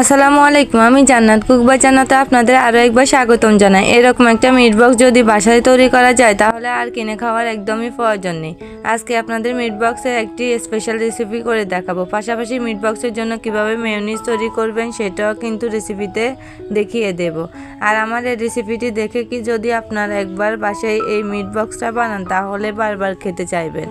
আসসালামু আলাইকুম, আমি জান্নাত কুকবা জান্নাতে আপনাদের আরও একবার স্বাগতম জানাই। এরকম একটা মিট বক্স যদি বাসায় তৈরি করা যায়, তাহলে আর কিনে খাওয়ার একদমই প্রয়োজন নেই। আজকে আপনাদের মিট বক্সের একটি স্পেশাল রেসিপি করে দেখাবো। পাশাপাশি মিট বক্সের জন্য কীভাবে মেয়নিজ তৈরি করবেন, সেটাও কিন্তু রেসিপিতে দেখিয়ে দেব। আর আমার এই রেসিপিটি দেখে কি যদি আপনারা একবার বাসায় এই মিট বক্সটা বানান, তাহলে বারবার খেতে চাইবেন।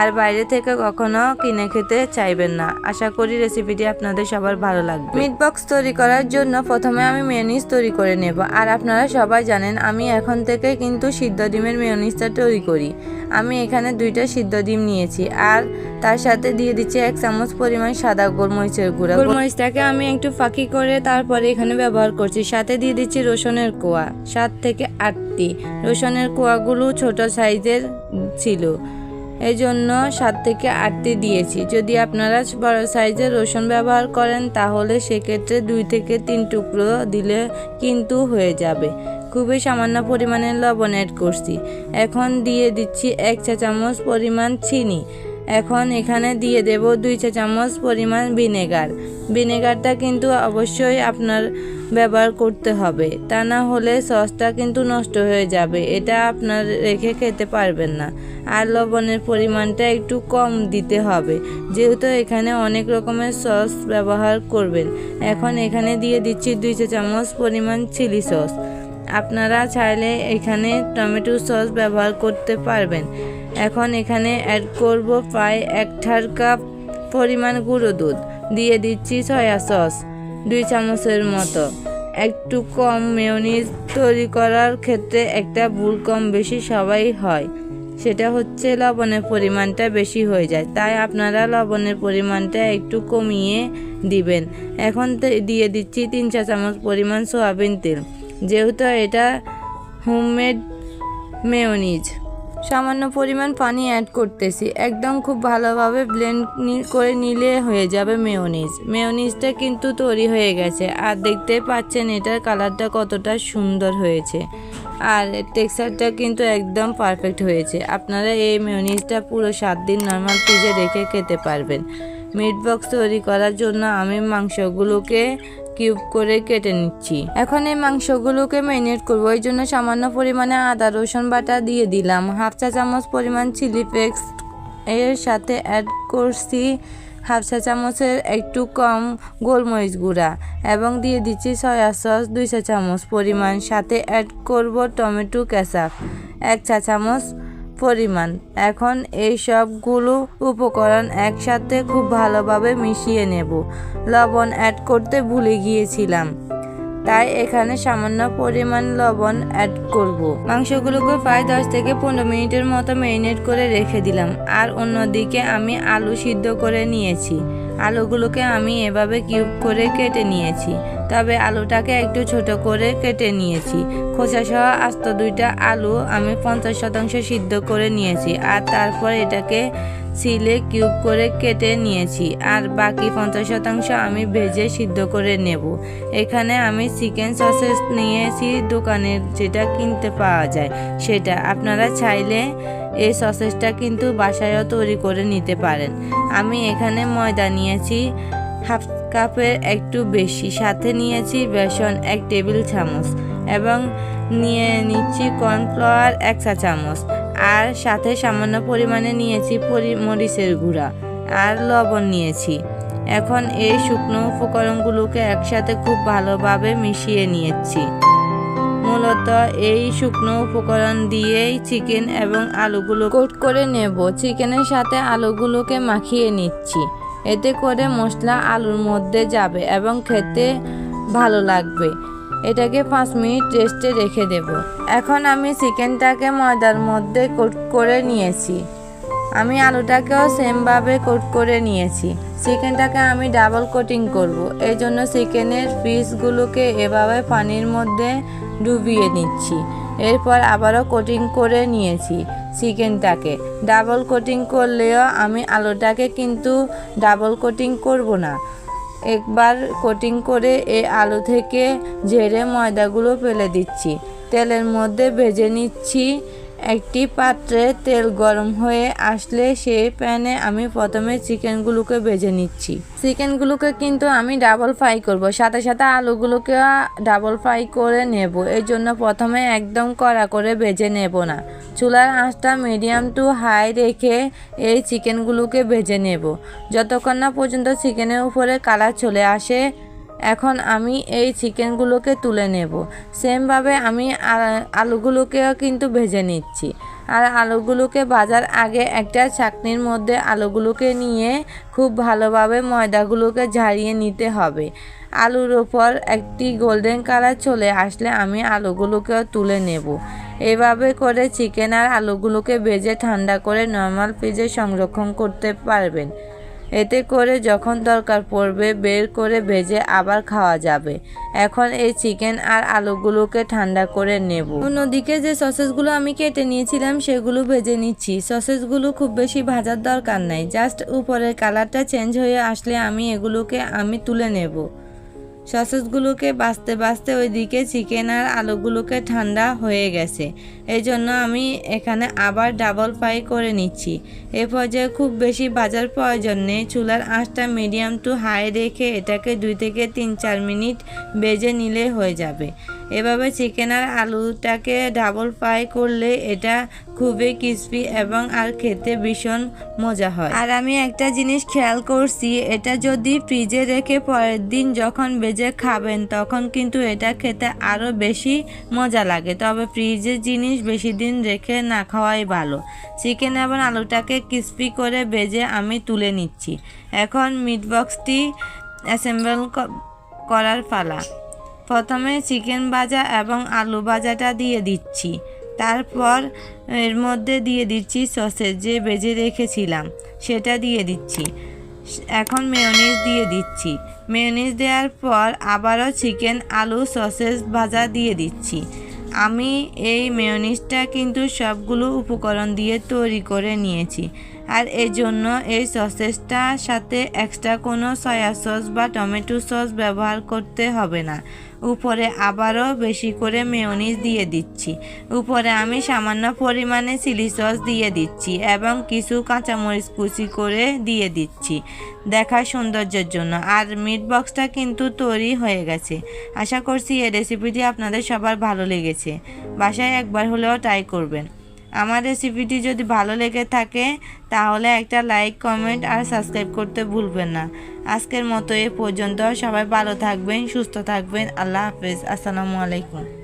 আর বাইরে থেকে কখনো কিনে খেতে চাইবেন না। আশা করি রেসিপিটি আপনাদের সবার ভালো লাগবে। মিট বক্স তৈরি করার জন্য প্রথমে আমি মেয়নিজ তৈরি করে নেব। আর আপনারা সবাই জানেন, আমি এখন থেকে কিন্তু সিদ্ধ ডিমের মেয়নিজটা তৈরি করি। আমি এখানে দুইটা সিদ্ধ ডিম নিয়েছি। আর তার সাথে দিয়ে দিচ্ছি এক চামচ পরিমাণ সাদা গোলমরিচের গুঁড়া। গোলমরিচটাকে আমি একটু ফাঁকি করে তারপরে এখানে ব্যবহার করছি। সাথে দিয়ে দিচ্ছি রসুনের কোয়া, সাত থেকে আটটি। রসুনের কোয়াগুলো ছোট সাইজের ছিল। এই জন্য সাত থেকে আটটি দিয়েছি। যদি আপনারা বড় সাইজের রসুন ব্যবহার করেন, তাহলে সেক্ষেত্রে দুই থেকে তিন টুকরো দিলে কিন্তু হয়ে যাবে। খুবই সামান্য পরিমাণে লবণ অ্যাড করছি। এখন দিয়ে দিচ্ছি এক চা চামচ পরিমাণ চিনি। এখন এখানে দিয়ে দেব দুই চা চামচ পরিমাণ ভিনেগার। ভিনেগারটা কিন্তু অবশ্যই আপনার ব্যবহার করতে হবে। তা না হলে সসটা কিন্তু নষ্ট হয়ে যাবে। এটা আপনার রেখে খেতে পারবেন না। আর লবণের পরিমাণটা একটু কম দিতে হবে। যেহেতু এখানে অনেক রকমের সস ব্যবহার করবেন। এখন এখানে দিয়ে দিচ্ছি দুই চা চামচ পরিমাণ চিলি সস। আপনারা চাইলে এখানে টমেটো সস ব্যবহার করতে পারবেন। এখন এখানে অ্যাড করব প্রায় এক থার্ড কাপ পরিমাণ গুঁড়ো দুধ। দিয়ে দিচ্ছি সয়া সস দুই চামচের মতো। একটু কম মেয়নিজ তৈরি করার ক্ষেত্রে একটা ভুল কম বেশি সবাই হয়। সেটা হচ্ছে লবণের পরিমাণটা বেশি হয়ে যায়। তাই আপনারা লবণের পরিমাণটা একটু কমিয়ে দিবেন। এখন দিয়ে দিচ্ছি তিন চা চামচ পরিমাণ সয়াবিন তেল। যেহেতু এটা হোমমেড মেয়নিজ সামান্য পরিমাণ পানি অ্যাড করতেছি। একদম খুব ভালোভাবে ব্লেন্ড করে নিলে হয়ে যাবে মেয়নিজ মেয়নিজটা কিন্তু তৈরি হয়ে গেছে। আর দেখতে পাচ্ছেন এটার কালারটা কতটা সুন্দর হয়েছে। আর টেক্সচারটা কিন্তু একদম পারফেক্ট হয়েছে। আপনারা এই মেয়নিজটা পুরো সাত দিন নর্মাল ফ্রিজে রেখে খেতে পারবেন। মিট বক্স তৈরি করার জন্য আমি মাংসগুলোকে কিউব করে কেটে নিচ্ছি। এখন এই মাংসগুলোকে ম্যারিনেট করব। ওই জন্য সামান্য পরিমাণে আদা, রসুন বাটা দিয়ে দিলাম। হাফ চা চামচ পরিমাণ চিলি ফ্লেক্স এর সাথে অ্যাড করছি হাফ চা চামচের একটু কম গোলমরিচ গুঁড়া এবং দিয়ে দিচ্ছি সয়া সস দুই চা চামচ পরিমাণ। সাথে অ্যাড করব টমেটো কেচাপ এক চা চামচ পরিমাণ। এখন এই সবগুলো উপকরণ একসাথে খুব ভালোভাবে মিশিয়ে নেব। লবণ অ্যাড করতে ভুলে গিয়েছিলাম। তাই এখানে সামান্য পরিমাণ লবণ অ্যাড করব। মাংসগুলোকে প্রায় দশ থেকে পনেরো মিনিটের মতো ম্যারিনেট করে রেখে দিলাম। আর অন্যদিকে আমি আলু সিদ্ধ করে নিয়েছি। আলুগুলোকে আমি এভাবে কিউব করে কেটে নিয়েছি। তবে আলুটাকে একটু ছোট করে কেটে নিয়েছি। খোসা সহ আস্ত দুইটা আলু আমি পঞ্চাশ শতাংশ সিদ্ধ করে নিয়েছি আর তারপর এটাকে সিলে কিউব করে কেটে নিয়েছি আর বাকি পঞ্চাশ শতাংশ আমি ভেজে সিদ্ধ করে নেব। এখানে আমি চিকেন সসেস নিয়েছি দোকানের যেটা কিনতে পাওয়া যায় সেটা। আপনারা চাইলে এই সসেসটা কিন্তু বাসায়ও তৈরি করে নিতে পারেন। আমি এখানে ময়দা নিয়েছি, হাফ কাপের একটু বেশি। সাথে নিয়েছি বেসন এক টেবিল চামচ এবং নিয়ে নিচ্ছি কর্নফ্লাওয়ার এক চা চামচ। আর সাথে সামান্য পরিমাণে নিয়েছি মরিচের গুঁড়া আর লবণ নিয়েছি। এখন এই শুকনো উপকরণগুলোকে একসাথে খুব ভালোভাবে মিশিয়ে নিয়েছি। মূলত এই শুকনো উপকরণ দিয়েই চিকেন এবং আলুগুলো কোট করে নেব। চিকেনের সাথে আলুগুলোকে মাখিয়ে নিচ্ছি। এতে করে মশলা আলুর মধ্যে যাবে এবং খেতে ভালো লাগবে। এটাকে পাঁচ মিনিট রেস্টে রেখে দেব। এখন আমি চিকেনটাকে ময়দার মধ্যে কোট করে নিয়েছি। আমি আলুটাকেও সেমভাবে কোট করে নিয়েছি। চিকেনটাকে আমি ডাবল কোটিং করব। এই জন্য চিকেনের পিসগুলোকে এভাবে পানির মধ্যে ডুবিয়ে নিচ্ছি। এরপর আবারও কোটিং করে নিয়েছি চিকেনটাকে ডাবল কোটিং করলেও আমি আলুটাকে কিন্তু ডাবল কোটিং করব না। একবার কোটিং করে এই আলু থেকে ঝেড়ে ময়দাগুলো ফেলে দিচ্ছি। তেলের মধ্যে ভেজে নিচ্ছি একটি পাত্রে তেল গরম হয়ে আসলে সেই প্যানে আমি প্রথমে চিকেনগুলোকে ভেজে নিচ্ছি। চিকেনগুলোকে কিন্তু আমি ডাবল ফ্রাই করব। সাথে সাথে আলুগুলোকে ডাবল ফ্রাই করে নেব। এই জন্য প্রথমে একদম কড়া করে ভেজে নেব না। চুলার আঁচটা মিডিয়াম টু হাই রেখে এই চিকেনগুলোকে ভেজে নেব। যতক্ষণ না পর্যন্ত চিকেনের উপরে কালার চলে আসে এখন আমি এই চিকেনগুলোকে তুলে নেব। সেমভাবে আমি আলুগুলোকেও কিন্তু ভেজে নিচ্ছি। আর আলুগুলোকে ভাজার আগে একটা চাকনির মধ্যে আলুগুলোকে নিয়ে খুব ভালোভাবে ময়দাগুলোকে ঝারিয়ে নিতে হবে। আলুর ওপর একটি গোল্ডেন কালার চলে আসলে আমি আলুগুলোকেও তুলে নেব। এভাবে করে চিকেন আর আলুগুলোকে ভেজে ঠান্ডা করে নর্মাল ফ্রিজে সংরক্ষণ করতে পারবেন। এতে করে যখন দরকার পড়বে বের করে ভেজে আবার খাওয়া যাবে। এখন এই চিকেন আর আলুগুলোকে ঠান্ডা করে নেব। অন্যদিকে যে সসেসগুলো আমি কেটে নিয়েছিলাম, সেগুলো ভেজে নিচ্ছি। সসেসগুলো খুব বেশি ভাজার দরকার নাই। জাস্ট উপরের কালারটা চেঞ্জ হয়ে আসলে আমি এগুলোকে আমি তুলে নেব। সসেসগুলোকে বাঁচতে বাঁচতে ওইদিকে চিকেন আর আলুগুলোকে ঠান্ডা হয়ে গেছে। এই জন্য আমি এখানে আবার ডাবল ফ্রাই করে নিচ্ছি। এ পর্যায়ে খুব বেশি বাজার প্রয়োজন নেই। চুলার আঁচটা মিডিয়াম টু হাই রেখে এটাকে দুই থেকে তিন চার মিনিট বেজে নিলে হয়ে যাবে। এভাবে চিকেন আর আলুটাকে ডাবল ফ্রাই করলে এটা খুবই ক্রিসপি এবং আর খেতে ভীষণ মজা হয়। আর আমি একটা জিনিস খেয়াল করছি, এটা যদি ফ্রিজে রেখে পরের দিন যখন বেজে খাবেন, তখন কিন্তু এটা খেতে আরও বেশি মজা লাগে। তবে ফ্রিজের জিনিস বেশি দিন রেখে না খাওয়াই ভালো। চিকেন এবং আলুটাকে ক্রিসপি করে বেজে আমি তুলে নিচ্ছি। এখন মিট বক্সটি অ্যাসেম্বল করার পালা। প্রথমে চিকেন ভাজা এবং আলু ভাজাটা দিয়ে দিচ্ছি। তারপর এর মধ্যে দিয়ে দিচ্ছি সসেজ যে বেজে রেখেছিলাম, সেটা দিয়ে দিচ্ছি। এখন মেয়োনিজ দিয়ে দিচ্ছি। মেয়োনিজ দেওয়ার পর আবারও চিকেন আলু সসেজ ভাজা দিয়ে দিচ্ছি। আমি এই মেয়োনিজটা কিন্তু সবগুলো উপকরণ দিয়ে তৈরি করে নিয়েছি। আর এই জন্য এই সসেজটার সাথে এক্সট্রা কোনো সয়া সস বা টমেটো সস ব্যবহার করতে হবে না। উপরে আবারও বেশি করে মেয়োনিজ দিয়ে দিচ্ছি। উপরে আমি সামান্য পরিমাণে চিলি সস দিয়ে দিচ্ছি এবং কিছু কাঁচামরিচ কুচি করে দিয়ে দিচ্ছি। দেখার সৌন্দর্যের জন্য। আর মিট বক্সটা কিন্তু তৈরি হয়ে গেছে। আশা করছি এই রেসিপিটি আপনাদের সবার ভালো লেগেছে। বাসায় একবার হলেও ট্রাই করবেন। আমার রেসিপিটি যদি ভালো লেগে থাকে, তাহলে একটা লাইক কমেন্ট আর সাবস্ক্রাইব করতে ভুলবেন না। আজকের মতো এ পর্যন্ত সবাই ভালো থাকবেন, সুস্থ থাকবেন, আল্লাহ হাফেজ, আসসালামু আলাইকুম।